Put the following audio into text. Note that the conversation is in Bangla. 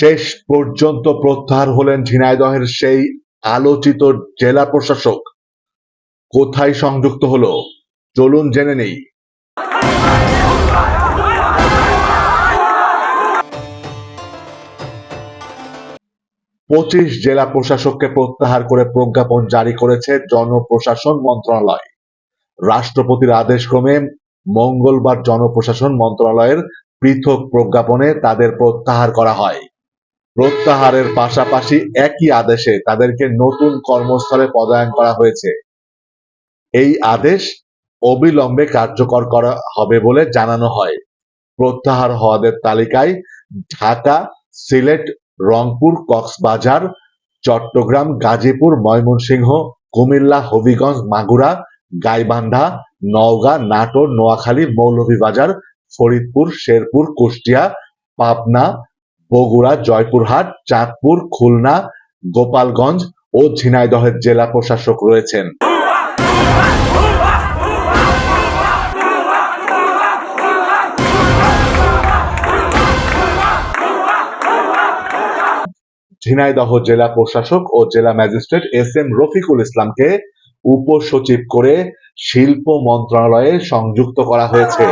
শেষ পর্যন্ত প্রত্যাহার হলেন ঝিনাইদহের সেই আলোচিত জেলা প্রশাসক। কোথায় সংযুক্ত হলো? চলুন জেনে নেই। পঁচিশ জেলা প্রশাসককে প্রত্যাহার করে প্রজ্ঞাপন জারি করেছে জনপ্রশাসন মন্ত্রণালয়। রাষ্ট্রপতির আদেশক্রমে মঙ্গলবার জনপ্রশাসন মন্ত্রণালয়ের পৃথক প্রজ্ঞাপনে তাদের প্রত্যাহার করা হয়। প্রত্যাহারের পাশাপাশি একই আদেশে তাদেরকে নতুন কর্মস্থলে পদায়ন করা হয়েছে। এই আদেশ অবিলম্বে কার্যকর করা হবে বলে জানানো হয়। প্রত্যাহার হওয়াদের তালিকায় ঢাকা, সিলেট, রংপুর, কক্সবাজার, চট্টগ্রাম, গাজীপুর, ময়মনসিংহ, কুমিল্লা, হবিগঞ্জ, মাগুরা, গাইবান্ধা, নওগাঁ, নাটোর, নোয়াখালী, মৌলভীবাজার, ফরিদপুর, শেরপুর, কুষ্টিয়া, পাবনা বগুড়া, জয়পুরহাট, চাঁদপুর, খুলনা, গোপালগঞ্জ ও ঝিনাইদহের জেলা প্রশাসক রয়েছেন। ঝিনাইদহ জেলা প্রশাসক ও জেলা ম্যাজিস্ট্রেট এস এম রফিকুল ইসলামকে উপসচিব করে শিল্প মন্ত্রণালয়ে সংযুক্ত করা হয়েছে।